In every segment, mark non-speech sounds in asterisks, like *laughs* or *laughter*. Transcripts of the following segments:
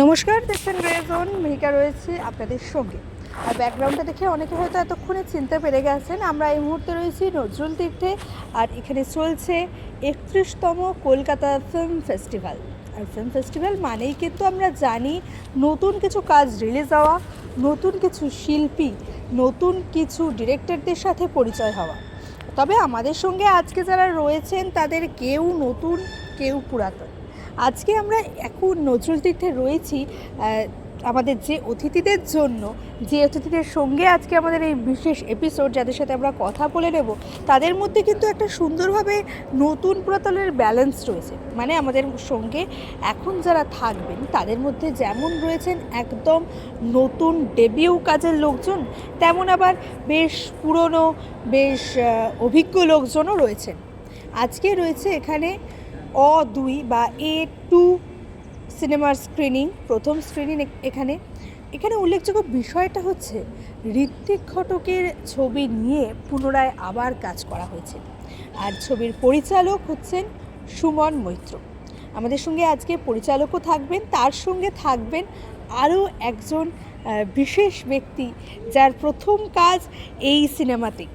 নমস্কার দেখছেন গ্রেজন মেহিকা রয়েছে আপনাদের সঙ্গে। আর ব্যাকগ্রাউন্ডটা দেখে অনেকে হয়তো এতক্ষণে চিনতে পেরে গেছেন, আমরা এই মুহূর্তে রয়েছি নজরুল তীর্থে, আর এখানে চলছে একত্রিশতম কলকাতা ফিল্ম ফেস্টিভ্যাল আর ফিল্ম ফেস্টিভ্যাল মানেই কিন্তু আমরা জানি নতুন কিছু কাজ রিলিজ হওয়া, নতুন কিছু শিল্পী, নতুন কিছু ডিরেক্টরদের সাথে পরিচয় হওয়া। তবে আমাদের সঙ্গে আজকে যারা রয়েছেন, তাদের কেউ নতুন, কেউ পুরাতন। আজকে আমরা এখন নজরুল তীর্থে রয়েছি আমাদের যে অতিথিদের জন্য, যে অতিথিদের সঙ্গে আজকে আমাদের এই বিশেষ এপিসোড যাদের সাথে আমরা কথা বলে নেব, তাদের মধ্যে কিন্তু একটা সুন্দরভাবে নতুন প্রতলের ব্যালেন্স রয়েছে। মানে আমাদের সঙ্গে এখন যারা থাকবেন, তাদের মধ্যে যেমন রয়েছেন একদম নতুন ডেবিউ কাজের লোকজন, তেমন আবার বেশ পুরনো, বেশ অভিজ্ঞ লোকজনও রয়েছেন। আজকে রয়েছে এখানে অ দুই বা এ টু সিনেমার স্ক্রিনিং প্রথম স্ক্রিনিং এখানে। এখানে উল্লেখযোগ্য বিষয়টা হচ্ছে ঋত্বিক ঘটকের ছবি নিয়ে পুনরায় আবার কাজ করা হয়েছে। আর ছবির পরিচালক হচ্ছেন সুমন মৈত্র। আমাদের সঙ্গে আজকে পরিচালকও থাকবেন, তার সঙ্গে থাকবেন আরও একজন বিশেষ ব্যক্তি যার প্রথম কাজ এই সিনেমাতেই।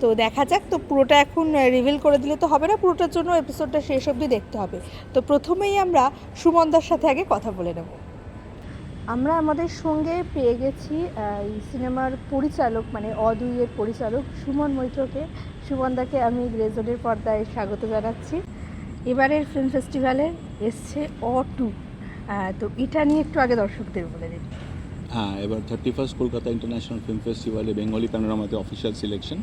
তো দেখা যাক তো পুরোটা এখন রিভিল করে দিলে তো হবে না পুরোটার জন্য এপিসোডটা শেষ অবধি দেখতে হবে। তো প্রথমেই আমরা সুমনদার সাথে আগে কথা বলে নেব। আমরা আমাদের সঙ্গে পেয়ে গেছি এই সিনেমার পরিচালক মানে অদুইয়ের পরিচালক সুমন মৈত্রকে। সুমনদাকে আমি গ্রেজনের পর্দায় স্বাগত জানাচ্ছি। এবারের ফিল্ম ফেস্টিভ্যালে এসছে অ টু তো এটা নিয়ে একটু আগে দর্শকদের বলে দিন হ্যাঁ এবার thirty first Kolkata international film ফেস্টিভ্যালে বেঙ্গলি প্যানোরামাতে অফিসিয়াল সিলেকশন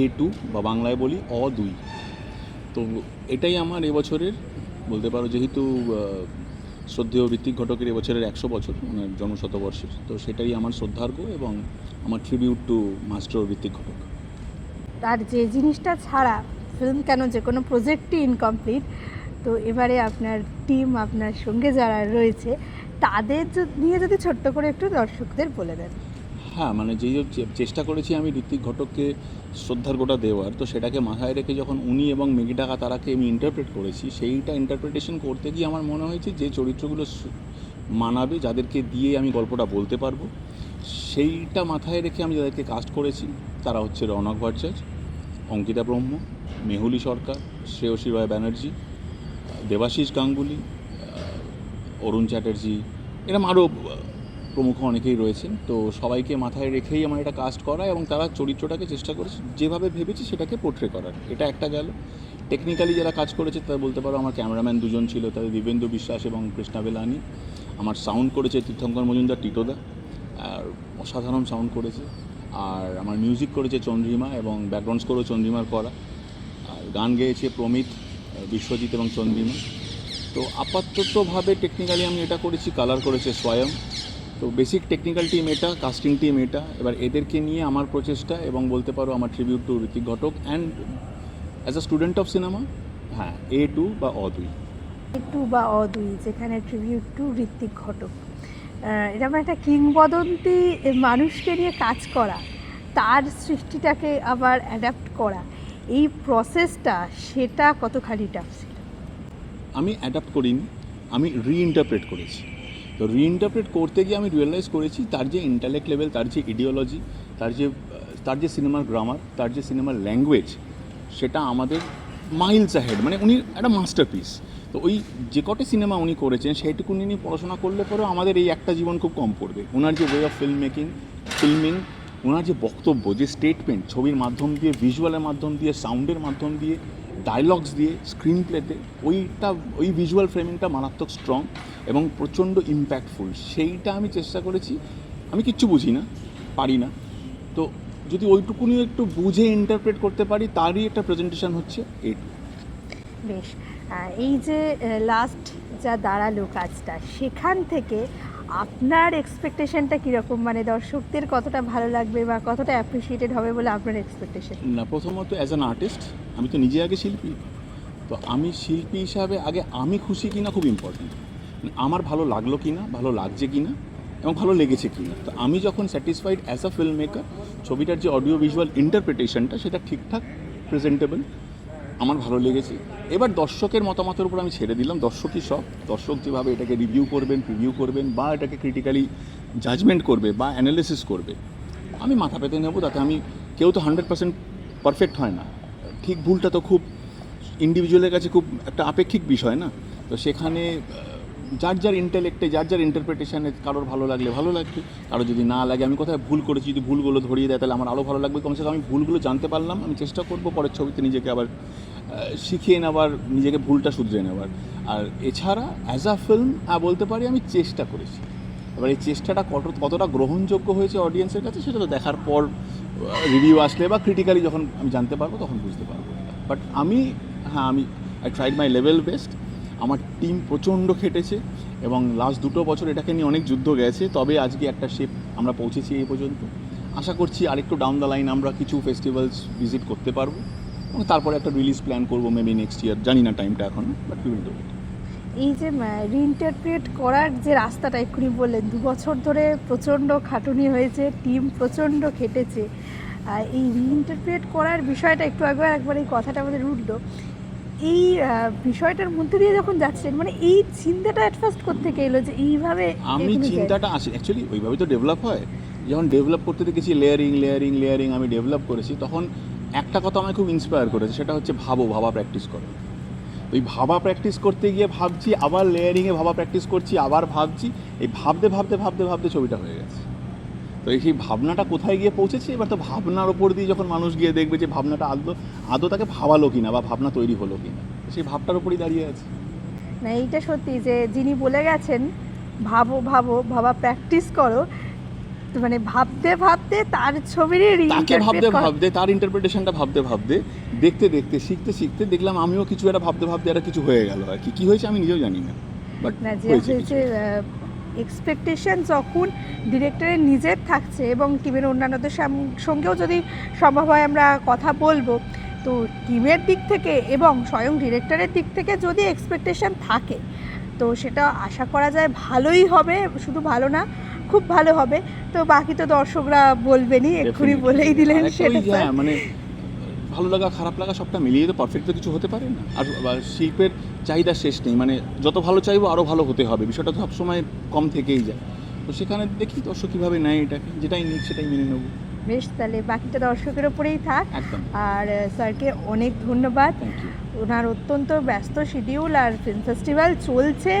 এ টু বা বাংলায় বলি অ দুই। তো এটাই আমার এবছরের, বলতে পারো যেহেতু শ্রদ্ধেয় ঋত্বিক ঘটকের এবছরের একশো বছর, ওনার জন্মশতবর্ষের, তো সেটাই আমার শ্রদ্ধার্ঘ এবং আমার tribute to master Ritwik Ghatak. আর যে জিনিসটা ছাড়া ফিল্ম কেন যে কোনো প্রজেক্টই ইনকমপ্লিট তো এবারে আপনার টিম আপনার সঙ্গে যারা রয়েছে, তাদের নিয়ে যদি ছোট্ট করে একটু দর্শকদের বলে দেন। হ্যাঁ মানে যেই চেষ্টা করেছি আমি ঋত্বিক ঘটককে শ্রদ্ধার গোটা দেওয়ার, তো সেটাকে মাথায় রেখে যখন উনি এবং মেগিটাকা তারাকে আমি ইন্টারপ্রেট করেছি, সেইটা ইন্টারপ্রিটেশন করতে গিয়ে আমার মনে হয়েছে যে চরিত্রগুলো মানাবে, যাদেরকে দিয়ে আমি গল্পটা বলতে পারব। সেইটা মাথায় রেখে আমি যাদেরকে কাস্ট করেছি, তারা হচ্ছে রৌনক ভট্টাচার্য, অঙ্কিতা ব্রহ্ম, মেহুলি সরকার, শ্রেয়সী রয় ব্যানার্জি দেবাশিস গাঙ্গুলি অরুণ চ্যাটার্জি এরকম আরও প্রমুখ অনেকেই রয়েছেন। তো সবাইকে মাথায় রেখেই আমার এটা কাস্ট করা এবং তারা চরিত্রটাকে চেষ্টা করেছে, যেভাবে ভেবেছি সেটাকে পোট্রে করার। এটা একটা গেল। টেকনিক্যালি যারা কাজ করেছে তারা বলতে পারো আমার ক্যামেরাম্যান দুজন ছিল, তাদের দিবেন্দু বিশ্বাস এবং কৃষ্ণা বেলানি। আমার সাউন্ড করেছে তীর্থঙ্কর মজুমদার টিটোদা আর অসাধারণ সাউন্ড করেছে। আর আমার মিউজিক করেছে চন্দ্রিমা এবং ব্যাকগ্রাউন্ড স্কোরও চন্দ্রিমার করা। আর গান গেয়েছে প্রমিত, বিশ্বজিৎ এবং চন্দ্রিমা। তো আপাততভাবে টেকনিক্যালি আমি এটা করেছি কালার করেছে স্বয়ং। তো বেসিক টেকনিক্যাল টিম এটা কাস্টিং টিম এটা। এবার এদেরকে নিয়ে আমার প্রচেষ্টা এবং বলতে পারো আমার tribute to Ritwik Ghatak and as a student of cinema হ্যাঁ এ টু বা অ দুই। এ টু বা অ দুই যেখানে ট্রিবিউট টু ঋত্বিক ঘটক এরকম একটা কিংবদন্তি মানুষকে নিয়ে কাজ করা তার সৃষ্টিটাকে আবার অ্যাডাপ্ট করা। এই প্রসেসটা সেটা কতখানি টাফ ছিল? আমি অ্যাডাপ্ট করিনি আমি রিইন্টারপ্রেট করেছি। তো রিইন্টারপ্রেট করতে গিয়ে আমি রিয়েলাইজ করেছি তার যে ইন্টালেক্ট লেভেল তার যে ইডিওলজি তার যে তার যে সিনেমার গ্রামার তার যে সিনেমার ল্যাঙ্গুয়েজ সেটা আমাদের মাইলস অ্যাহেড মানে উনি একটা মাস্টারপিস তো ওই যে কটে সিনেমা উনি করেছেন সেইটুকু নিয়ে পড়াশোনা করলে পরেও আমাদের এই একটা জীবন খুব কম পড়বে। ওনার যে way of film making filming ওনার যে বক্তব্য, যে স্টেটমেন্ট ছবির মাধ্যম দিয়ে ভিজুয়ালের মাধ্যম দিয়ে সাউন্ডের মাধ্যম দিয়ে ডায়লগস দিয়ে স্ক্রিন প্লেতে ওইটা, ওই ভিজুয়াল ফ্রেমিংটা মারাত্মক স্ট্রং এবং প্রচণ্ড ইম্প্যাক্টফুল সেইটা আমি চেষ্টা করেছি। আমি কিচ্ছু বুঝি না, পারি না। তো যদি ওইটুকুনি একটু বুঝে ইন্টারপ্রেট করতে পারি, তারই একটা প্রেজেন্টেশন হচ্ছে এইটু বেশ। এই যে লাস্ট যা দাঁড়াল কাজটা, সেখান থেকে আপনার এক্সপেকটেশনটা কীরকম? মানে দর্শকদের কতটা ভালো লাগবে বা কতটা অ্যাপ্রিসিয়েটেড হবে বলে আপনার এক্সপেকটেশন না, প্রথমত অ্যাজ অ্যান আর্টিস্ট আমি তো নিজে আগে শিল্পী। তো আমি শিল্পী হিসাবে আগে আমি খুশি কিনা খুব ইম্পর্টেন্ট আমার ভালো লাগল কিনা, ভালো লাগছে কিনা এবং ভালো লেগেছে কিনা। তো আমি যখন satisfied as a film maker ছবিটার যে অডিও ভিজুয়াল ইন্টারপ্রিটেশনটা সেটা ঠিকঠাক প্রেজেন্টেবল আমার ভালো লেগেছে। এবার দর্শকের মতামতের উপর আমি ছেড়ে দিলাম। দর্শকই সব? দর্শক যেভাবে এটাকে রিভিউ করবেন প্রিভিউ করবেন, বা এটাকে ক্রিটিক্যালি জাজমেন্ট করবে, বা অ্যানালিসিস করবে, আমি মাথা পেতে নেব তাতে আমি কেউ তো হান্ড্রেড পার্সেন্ট পারফেক্ট হয় না। ঠিক ভুলটা তো খুব ইন্ডিভিজুয়ালের কাছে খুব একটা আপেক্ষিক বিষয় না। তো সেখানে যার যার ইন্টেলেক্টে যার যার ইন্টারপ্রিটেশনে কারোর ভালো লাগলে ভালো লাগবে কারও যদি না লাগে, আমি কোথায় ভুল করেছি, যদি ভুলগুলো ধরিয়ে দেয়, তাহলে আমার আরও ভালো লাগবে। কমসে কম আমি ভুলগুলো জানতে পারলাম, আমি চেষ্টা করব পরের ছবিতে নিজেকে আবার শিখিয়ে নেওয়ার নিজেকে ভুলটা শুধরে নেওয়ার আর এছাড়া অ্যাজ আ ফিল্ম বলতে পারি আমি চেষ্টা করেছি। এবার এই চেষ্টাটা কত, কতটা গ্রহণযোগ্য হয়েছে অডিয়েন্সের কাছে, সেটা তো দেখার পর রিভিউ আসলে বা ক্রিটিক্যালি যখন আমি জানতে পারব, তখন বুঝতে পারব। বাট আমি হ্যাঁ আমি I tried my level best আমার টিম প্রচণ্ড খেটেছে এবং লাস্ট দুটো বছর এটাকে নিয়ে অনেক যুদ্ধ গেছে, তবে আজকে একটা শেপ আমরা পৌঁছেছি এই পর্যন্ত। আশা করছি আরেকটু ডাউন দ্য লাইন আমরা কিছু ফেস্টিভ্যালস ভিজিট করতে পারব। এবং তারপরে একটা রিলিজ প্ল্যান করব মেবি নেক্সট ইয়ার জানি না টাইমটা এখন বাট উইল ডু ইট এই যে রিইন্টারপ্রিয়েট করার যে রাস্তাটা এক্ষুনি বললেন, দু বছর ধরে প্রচণ্ড খাটুনি হয়েছে টিম প্রচণ্ড খেটেছে। এই রিইন্টারপ্রিয়েট করার বিষয়টা একটু একবার একবার এই কথাটা আমাদের উঠল। এই বিষয়টার মধ্যে দিয়ে যখন যাচ্ছেন মানে এই চিন্তাটা অ্যাট ফার্স্ট করতে এলো যে এইভাবে আমি চিন্তাটা আসি অ্যাকচুয়ালি ওইভাবে তো ডেভেলপ হয়। যখন ডেভেলপ করতে দেখেছি লেয়ারিং লেয়ারিং লেয়ারিং আমি ডেভেলপ করেছি তখন একটা কথা আমাকে খুব ইন্সপায়ার করেছে সেটা হচ্ছে ভাবো ভাবা প্র্যাকটিস করো। ওই ভাবা প্র্যাকটিস করতে গিয়ে ভাবছি আবার লেয়ারিংয়ে ভাবা প্র্যাকটিস করছি আবার ভাবছি এই ভাবতে ভাবতে ভাবতে ভাবতে ছবিটা হয়ে গেছে। তো এই সেই ভাবনাটা কোথায় গিয়ে পৌঁছেছে? এবার তো ভাবনার ওপর দিয়ে যখন মানুষ গিয়ে দেখবে যে ভাবনাটা আদৌ আদৌ তাকে ভাবালো কিনা বা ভাবনা তৈরি হলো কিনা? সেই ভাবটার ওপরই দাঁড়িয়ে আছে। না এইটা সত্যি যে যিনি বলে গেছেন ভাবো ভাবো ভাবা প্র্যাকটিস করো মানে ভাবতে ভাবতে তার ছবিরই তাকে ভাবতে ভাবতে তার ইন্টারপ্রিটেশনটা ভাবতে ভাবতে দেখতে দেখতে শিখতে শিখতে দেখলাম আমিও কিছু একটা ভাবতে ভাবতে একটা কিছু হয়ে গেল। আর কি কি হয়েছে আমি নিজেও জানি না বাট না যে হয়েছে। এক্সপেকটেশন যখন ডিরেক্টরের নিজের থাকছে এবং টিমের অন্যান্যদের সঙ্গেও যদি সম্ভব হয় আমরা কথা বলব। তো টিমের দিক থেকে এবং স্বয়ং ডিরেক্টরের দিক থেকে যদি এক্সপেকটেশন থাকে তো সেটা আশা করা যায় ভালোই হবে শুধু ভালো না খুব ভালো হবে। তো বাকি তো দর্শকরা বলবেনই এক্ষুনি বলেই দিলেন সেটা হ্যাঁ, মানে ভালো লাগা খারাপ লাগা সবটা মিলিয়ে তো পারফেক্ট তো কিছু হতে পারে না। আর শিল্পের চাহিদা শেষ নেই মানে যত ভালো চাইব আরও ভালো হতে হবে বিষয়টা তো সবসময় কম থেকেই যায়। তো সেখানে দেখি দর্শক কীভাবে নেয় এটাকে যেটাই নিক সেটাই মেনে নেব। বেশ তাহলে বাকিটা দর্শকের ওপরেই থাক। আর স্যারকে অনেক ধন্যবাদ। ওনার অত্যন্ত ব্যস্ত শিডিউল আর ফিল্ম ফেস্টিভ্যাল চলছে।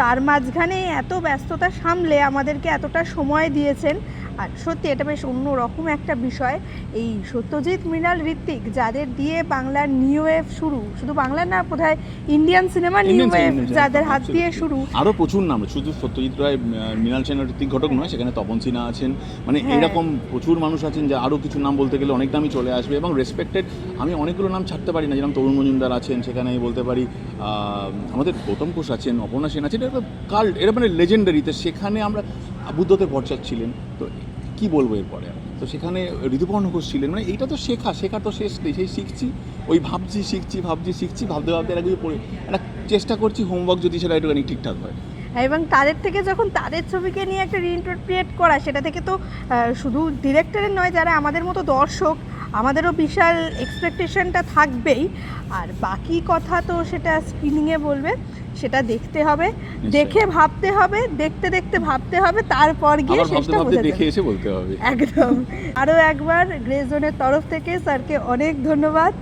তার মাঝখানে এত ব্যস্ততা সামলে আমাদেরকে এতটা সময় দিয়েছেন। আর সত্যি এটা বেশ অন্যরকম একটা বিষয়। এই সত্যজিৎ মৃণাল ঋত্বিক যাদের দিয়ে বাংলার নিউ ওয়েভ শুরু শুধু বাংলার না বোধহয় ইন্ডিয়ান সিনেমা নিউ ওয়েভ যাদের হাত দিয়ে শুরু। আরও প্রচুর নাম শুধু সত্যজিৎ রায় মৃণাল সেন ঋত্বিক ঘটক নয় সেখানে তপন সিনহা আছেন। মানে হ্যাঁ। এরকম প্রচুর মানুষ আছেন যা আরও কিছু নাম বলতে গেলে অনেক নামই চলে আসবে এবং রেসপেক্টেড আমি অনেকগুলো নাম ছাড়তে পারি না যেরকম তরুণ মজুমদার আছেন সেখানে আমি বলতে পারি আমাদের গৌতম ঘোষ আছেন অপর্ণা সেন আছেন এটা কাল এটা মানে লেজেন্ডারিতে সেখানে আমরা বুদ্ধদেব ভট্টাচার্য ছিলেন। তো কি বলব এরপরে? তো সেখানে ঋতুপর্ণ ঘোষ ছিলেন। মানে এইটা তো শেখা শেখা তো শেষ নেই। সেই শিখছি, ওই ভাবছি, শিখছি ভাবছি, শিখছি, ভাবতে ভাবতে এরা কিছু পড়ে একটা চেষ্টা করছি হোমওয়ার্ক যদি সেটা একটুখানি ঠিকঠাক হয়। এবং তাদের থেকে যখন তাদের ছবিকে নিয়ে একটা রিইন্টারপ্রিয়েট করা, সেটা থেকে তো শুধু ডিরেক্টরের নয়, যারা আমাদের মতো দর্শক আমাদেরও বিশাল এক্সপেকটেশনটা থাকবেই। আর বাকি কথা তো সেটা স্ক্রিনিংয়ে বলবে সেটা দেখতে হবে। দেখে ভাবতে হবে দেখতে দেখতে ভাবতে হবে তারপর গিয়ে শেষটা বোঝা দেখে এসে বলতে হবে। একদম। আরও একবার গ্রে জোনের তরফ থেকে স্যারকে অনেক ধন্যবাদ।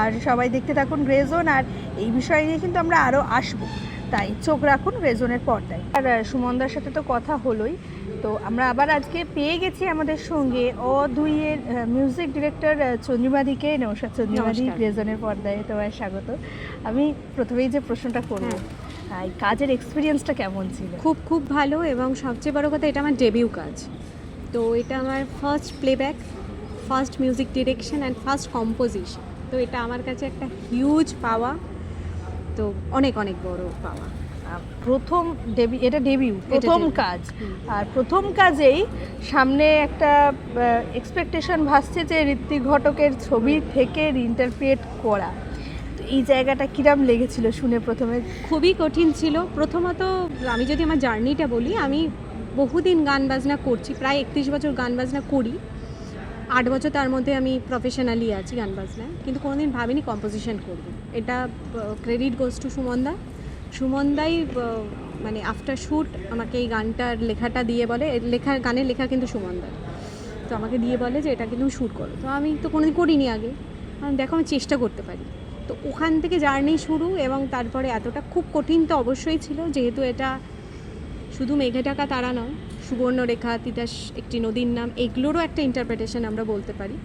আর সবাই দেখতে থাকুন গ্রে জোন আর এই বিষয় নিয়ে কিন্তু আমরা আরও আসব। তাই চোখ রাখুন গ্রে জোনের পর্দায়। আর সুমনদার সাথে তো কথা হলোই। তো আমরা আবার আজকে পেয়ে গেছি আমাদের সঙ্গে ও দুইয়ের মিউজিক ডিরেক্টর চন্দ্রিমাদিকে। নমস্কার চন্দ্রিমাদি নমস্কার। গ্রে জোনের পর্দায় তোমায় স্বাগত। আমি প্রথমেই যে প্রশ্নটা করব হ্যাঁ। এই কাজের এক্সপিরিয়েন্সটা কেমন ছিল? খুব খুব ভালো এবং সবচেয়ে বড় কথা এটা আমার ডেবিউ কাজ। তো এটা আমার first playback first music direction and first composition তো এটা আমার কাছে একটা হিউজ পাওয়া তো অনেক অনেক বড় পাওয়া প্রথম ডেবি এটা ডেবিউ প্রথম কাজ। আর প্রথম কাজেই সামনে একটা এক্সপেকটেশন ভাসছে যে ঋত্বিক ঘটকের ছবি থেকে ইন্টারপ্রিয়েট করা। এই জায়গাটা কিরাম লেগেছিল শুনে প্রথমে? খুবই কঠিন ছিল। প্রথমত আমি যদি আমার জার্নিটা বলি আমি বহুদিন গান বাজনা করছি প্রায় একত্রিশ বছর গান বাজনা করি। আট বছর তার মধ্যে আমি প্রফেশনালি আছি গান বাজনায়। কিন্তু কোনোদিন ভাবিনি কম্পোজিশন করব। এটা ক্রেডিট গোস টু সুমনদা। সুমনদাই মানে আফটার শ্যুট আমাকে এই গানটার লেখাটা দিয়ে বলে, এর লেখা গানের লেখা কিন্তু সুমনদার তো আমাকে দিয়ে বলে যে এটা কিন্তু শ্যুট করো। তো আমি তো কোনোদিন করিনি আগে। আমি দেখো, আমি চেষ্টা করতে পারি। তো ওখান থেকে জার্নি শুরু এবং তারপরে এতটা খুব কঠিন তো অবশ্যই ছিল, যেহেতু এটা শুধু মেঘে টাকা তারা নয়, সুবর্ণরেখা, তিতাস, একটি নদীর নাম, এগুলোরও একটা ইন্টারপ্রিটেশন আমরা বলতে পারি।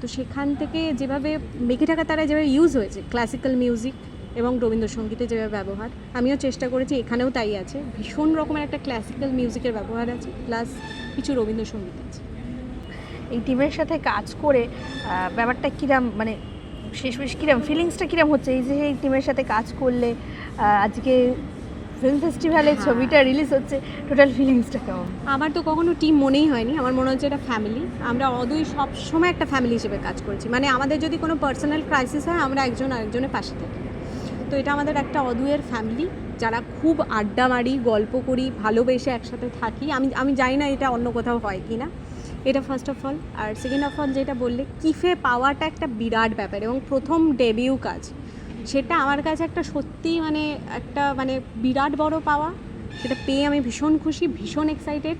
তো সেখান থেকে যেভাবে মেঘে টাকা তারা যেভাবে ইউজ হয়েছে ক্লাসিক্যাল মিউজিক এবং রবীন্দ্রসঙ্গীতের যেভাবে ব্যবহার আমিও চেষ্টা করেছি এখানেও তাই আছে। ভীষণ রকমের একটা ক্লাসিক্যাল মিউজিকের ব্যবহার আছে প্লাস কিছু রবীন্দ্রসঙ্গীত আছে। এই টিমের সাথে কাজ করে ব্যাপারটা কিরাম মানে শেষ বেশ কিরাম ফিলিংসটা কিরাম হচ্ছে? এই যে এই টিমের সাথে কাজ করলে আজকে ফিল্ম ফেস্টিভ্যালে। ছবিটা রিলিজ হচ্ছে টোটাল ফিলিংসটা কেমন? আমার তো কখনো টিম মনেই হয়নি আমার মনে হচ্ছে এটা ফ্যামিলি আমরা অদূই সব সময় একটা ফ্যামিলি হিসেবে কাজ করেছি। মানে আমাদের যদি কোনো পার্সোনাল ক্রাইসিস হয় আমরা একজন আরেকজনের পাশে থাকি। তো এটা আমাদের একটা অদূয়ের ফ্যামিলি যারা খুব আড্ডা মারি, গল্প করি, ভালোবেসে একসাথে থাকি। আমি আমি জানি না এটা অন্য কোথাও হয় কি না এটা ফার্স্ট অফ অল আর সেকেন্ড অফ অল যেটা বললে, কিফে পাওয়াটা একটা বিরাট ব্যাপার এবং প্রথম ডেবিউ কাজ। সেটা আমার কাছে একটা সত্যি মানে একটা মানে বিরাট বড় পাওয়া। সেটা পেয়ে আমি ভীষণ খুশি, ভীষণ এক্সাইটেড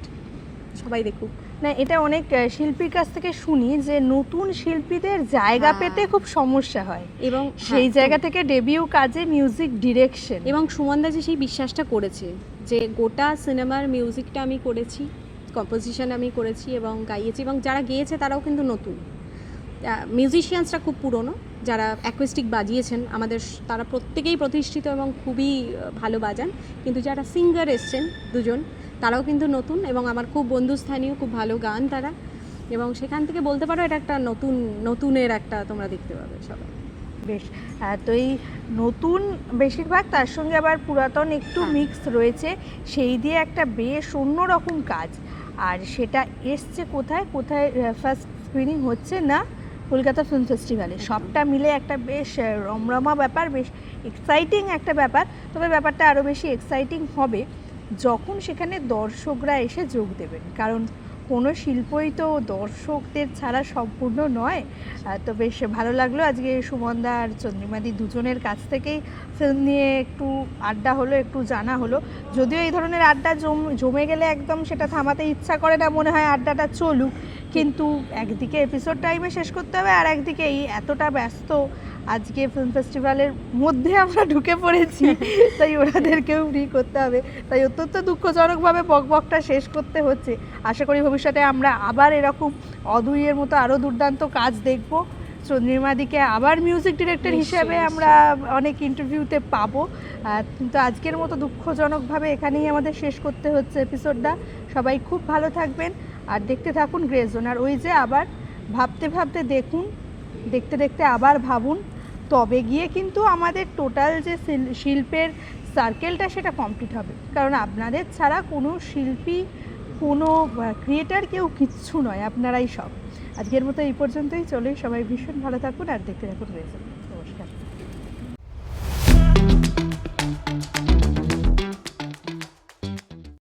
সবাই দেখুক। না এটা অনেক শিল্পীর কাছ থেকে শুনি যে নতুন শিল্পীদের জায়গা হ্যাঁ। পেতে খুব সমস্যা হয়। এবং সেই হ্যাঁ, জায়গা থেকে ডেবিউ কাজে মিউজিক ডিরেকশন এবং সুমনদা যে সেই বিশ্বাসটা করেছে যে গোটা সিনেমার মিউজিকটা আমি করেছি কম্পোজিশন আমি করেছি এবং গাইয়েছি এবং যারা গেয়েছে তারাও কিন্তু নতুন। মিউজিশিয়ানসরা খুব পুরনো যারা অ্যাকুইস্টিক বাজিয়েছেন আমাদের তারা প্রত্যেকেই প্রতিষ্ঠিত এবং খুবই ভালো বাজান। কিন্তু যারা সিঙ্গার এসছেন দুজন তারাও কিন্তু নতুন এবং আমার খুব বন্ধুস্থানীয় খুব ভালো গান তারা। এবং সেখান থেকে বলতে পারো এটা একটা নতুন নতুনের একটা তোমরা দেখতে পাবে সবাই। বেশ তো এই নতুন বেশিরভাগ তার সঙ্গে আবার পুরাতন একটু হ্যাঁ। মিক্স রয়েছে। সেই দিয়ে একটা বেশ অন্যরকম কাজ। আর সেটা এসছে কোথায়? কোথায় ফার্স্ট স্ক্রিনিং হচ্ছে না? কলকাতা ফিল্ম ফেস্টিভ্যালে সবটা মিলে একটা বেশ রমরমা ব্যাপার বেশ এক্সাইটিং একটা ব্যাপার। তবে ব্যাপারটা আরও বেশি এক্সাইটিং হবে। যখন সেখানে দর্শকরা এসে যোগ দেবেন, কারণ কোনো শিল্পই তো দর্শকদের ছাড়া সম্পূর্ণ নয়। তো বেশ ভালো লাগল আজকে সুমনদা আর চন্দ্রিমাদি দুজনের কাছ থেকেই ফিল্ম নিয়ে একটু আড্ডা হলো, একটু জানা হলো। যদিও এই ধরনের আড্ডা জম গেলে একদম সেটা থামাতে ইচ্ছা করে না, মনে হয় আড্ডাটা চলুক। কিন্তু একদিকে এপিসোড টাইমে শেষ করতে হবে আর একদিকে এই এতটা ব্যস্ত আজকে ফিল্ম ফেস্টিভ্যালের মধ্যে আমরা ঢুকে পড়েছি *laughs* তাই ওনাদেরকেও ফ্রি করতে হবে। তাই অত্যন্ত দুঃখজনকভাবে বকবকটা শেষ করতে হচ্ছে। আশা করি ভবিষ্যতে আমরা আবার এরকম অদূইয়ের মতো আরও দুর্দান্ত কাজ দেখব। চন্দ্রিমাদিকে আবার মিউজিক ডিরেক্টর হিসেবে আমরা অনেক ইন্টারভিউতে পাবো। কিন্তু আজকের মতো দুঃখজনকভাবে এখানেই আমাদের শেষ করতে হচ্ছে এপিসোডটা সবাই খুব ভালো থাকবেন। আর দেখতে থাকুন গ্রেজন আর ওই যে আবার ভাবতে ভাবতে দেখুন, দেখতে দেখতে আবার ভাবুন, তবে গিয়ে কিন্তু আমাদের টোটাল যে শিল্পের সার্কেলটা সেটা কমপ্লিট হবে। কারণ আপনাদের ছাড়া কোনো শিল্পী, কোনো ক্রিয়েটার কেউ কিচ্ছু নয়, আপনারাই সব। আজকের মতো এই পর্যন্তই। চলে সবাই ভীষণ ভালো থাকুন আর দেখতে থাকুন গ্রেজন